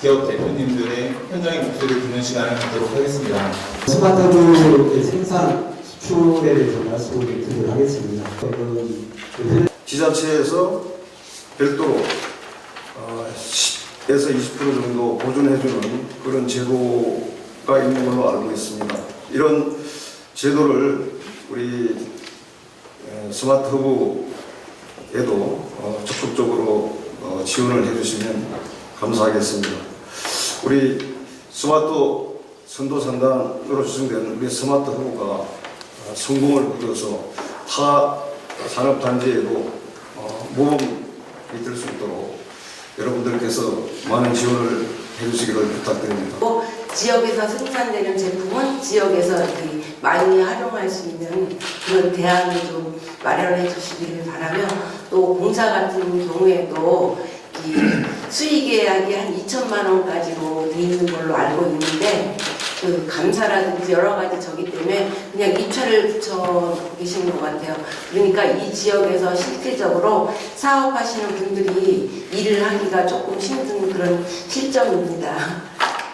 기업 대표님들의 현장의 목소리를 듣는 시간을 갖도록 하겠습니다. 스마트업의 생산 수출에 대해서 말씀을 드리도록 하겠습니다. 그 지자체에서 별도로 어, 10에서 20% 정도 보존해주는 그런 제도가 있는 걸로 알고 있습니다. 이런 제도를 우리 에, 스마트 허브에도 어, 적극적으로 어, 지원을 해주시면 감사하겠습니다. 우리 스마트 선도산단으로 추정되는 우리 스마트 허브가 어, 성공을 거둬서 타 산업단지에도 어, 모범이 될 수 있도록 여러분들께서 많은 지원을 해주시기를 부탁드립니다. 또 지역에서 생산되는 제품은 지역에서 많이 활용할 수 있는 그런 대안을 좀 마련해 주시기를 바라며 또 공사 같은 경우에도 이 수익 계약이 한 2천만 원까지로 돼 있는 걸로 알고 있는데 그 감사라든지 여러 가지 저기 때문에 그냥 입찰을 붙여 계시는 것 같아요. 그러니까 이 지역에서 실질적으로 사업하시는 분들이 일을 하기가 조금 힘든 그런 실정입니다.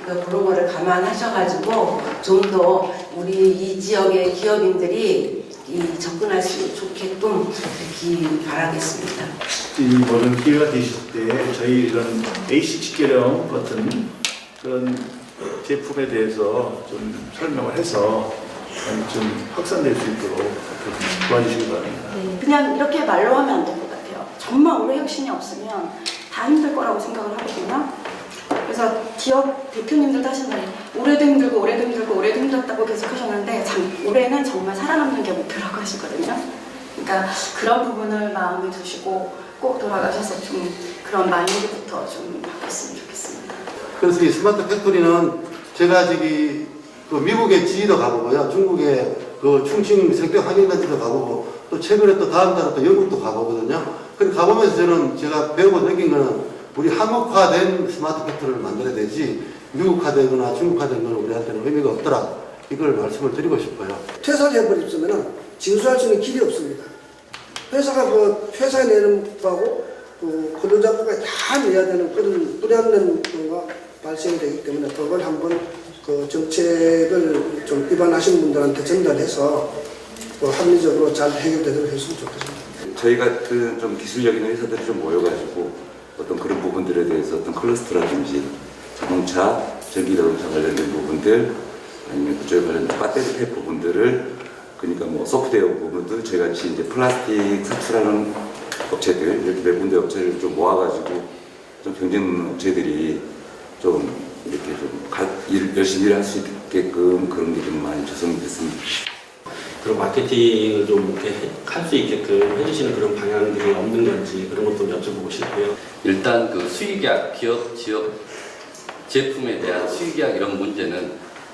그러니까 그런 거를 감안하셔가지고 좀 더 우리 이 지역의 기업인들이 이 접근할 수 좋게끔 이렇게 바라겠습니다. 이 모든 기회가 되실 때 저희 이런 AC 직계령 같은 그런 제품에 대해서 좀 설명을 해서 좀 확산될 수 있도록 좀 도와주시기 바랍니다. 네, 그냥 이렇게 말로 하면 안 될 것 같아요. 정말 오래 혁신이 없으면 다 힘들 거라고 생각을 하거든요. 그래서 지역 대표님들도 하신 말이 올해도 힘들고 올해도 힘들고 올해도 힘들었다고 계속 하셨는데 참 올해는 정말 살아남는 게 목표라고 하시거든요. 그러니까 그런 부분을 마음에 두시고 꼭 돌아가셔서 좀 그런 마인드부터 좀 바꿨으면 좋겠습니다. 그래서 이 스마트 팩토리는 제가 저기 그 미국의 지리도 가보고요. 중국의 그 충칭 생태 환경단지도 가보고 또 최근에 또 다음 달에 또 영국도 가보거든요. 그 가보면서 저는 제가 배우고 느낀 거는 우리 한국화된 스마트 팩토리를 만들어야 되지 미국화되거나 중국화된 건 우리한테는 의미가 없더라. 이걸 말씀을 드리고 싶어요. 퇴사를 해버렸으면 징수할 수 있는 길이 없습니다. 회사가 그 회사에 내는 거하고 그 근로자가 다 내야 되는 그런 뿌리없는 거가 발생이 되기 때문에 그걸 한번 그 정책을 좀 위반하신 분들한테 전달해서 그 합리적으로 잘 해결되도록 했으면 좋겠습니다. 저희 같은 좀 기술력 있는 회사들이 좀 모여가지고 어떤 그런 부분들에 대해서 어떤 클러스터라든지 자동차, 전기자동차 관련된 부분들 아니면 그쪽에 관련된 배터리 팩 부분들을 그러니까 뭐 소프트웨어 부분들 저희 같이 이제 플라스틱 사출하는 업체들 이렇게 네 군데 업체를 좀 모아가지고 좀 경쟁 업체들이 좀 이렇게 좀 가, 일, 열심히 일할 수 있게끔 그런 게 좀 많이 조성이 됐습니다. 그런 마케팅을 좀 이렇게 할 수 있게끔 해주시는 그런 방향들이 없는 건지 그런 것도 여쭤보고 싶고요. 일단 그 수익약 기업 지역 제품에 대한 수익약 이런 문제는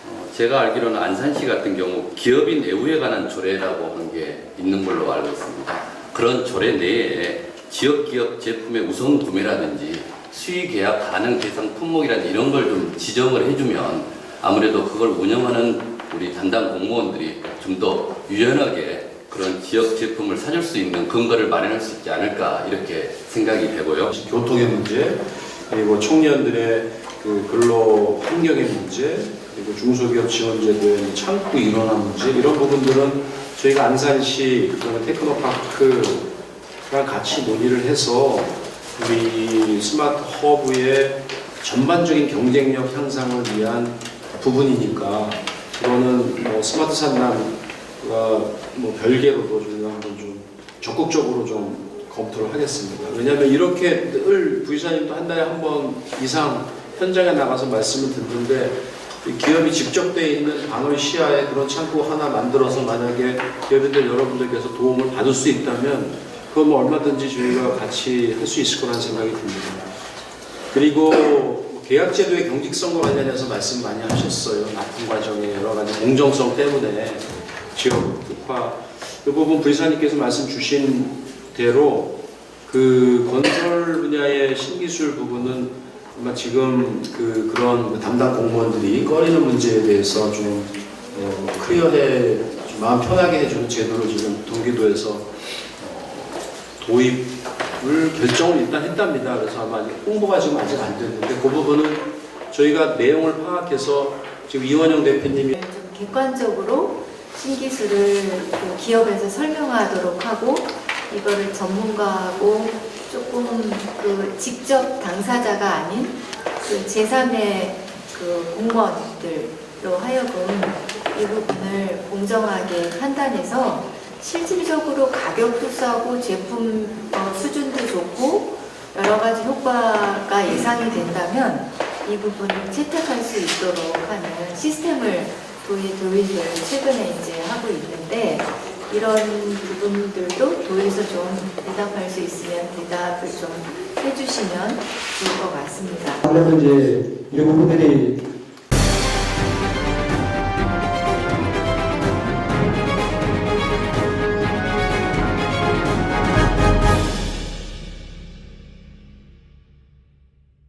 어, 제가 알기로는 안산시 같은 경우 기업인 애우에 관한 조례라고 한 게 있는 걸로 알고 있습니다. 그런 조례 내에 지역 기업 제품의 우선 구매라든지 수익 계약 가능 대상 품목이라든지 이런 걸 좀 지정을 해주면 아무래도 그걸 운영하는 우리 담당 공무원들이 좀 더 유연하게 그런 지역 제품을 사줄 수 있는 근거를 마련할 수 있지 않을까 이렇게 생각이 되고요. 교통의 문제, 그리고 청년들의 그 근로 환경의 문제, 그리고 중소기업 지원제도의 창구 일원화 문제 이런 부분들은 저희가 안산시 테크노파크랑 같이 논의를 해서 우리 스마트 허브의 전반적인 경쟁력 향상을 위한 부분이니까 그거는 뭐 스마트 산남과 뭐 별개로도 저희가 한번 좀 적극적으로 좀 검토를 하겠습니다. 왜냐하면 이렇게 늘 부이사님도 한 달에 한 번 이상 현장에 나가서 말씀을 듣는데 이 기업이 집적돼 있는 방을 시야에 그런 창구 하나 만들어서 만약에 기업인들 여러분들께서 도움을 받을 수 있다면 그건 뭐 얼마든지 저희가 같이 할 수 있을 거라는 생각이 듭니다. 그리고 계약제도의 경직성과 관련해서 말씀 많이 하셨어요. 납품 과정의 여러 가지 공정성 때문에 지역화 이 부분 부이사님께서 말씀 주신 대로 그 건설 분야의 신기술 부분은 아마 지금 그 그런 담당 공무원들이 꺼리는 문제에 대해서 좀 어, 클리어해 좀 마음 편하게 해주는 제도를 지금 동기도에서 어, 도입 을 결정을 일단 했답니다. 그래서 아마 홍보가 지금 아직 안 됐는데 그 부분은 저희가 내용을 파악해서 지금 이원영 대표님이 좀 객관적으로 신기술을 그 기업에서 설명하도록 하고 이거를 전문가하고 조금 그 직접 당사자가 아닌 그 제3의 그 공무원들로 하여금 이 부분을 공정하게 판단해서 실질적으로 가격도 싸고 제품 어, 수준도 좋고 여러 가지 효과가 예상이 된다면 이 부분을 채택할 수 있도록 하는 시스템을 도의 도의를 최근에 이제 하고 있는데 이런 부분들도 도에서 좀 대답할 수 있으면 대답을 좀 해주시면 좋을 것 같습니다. 하려면 이제 이런 부분들이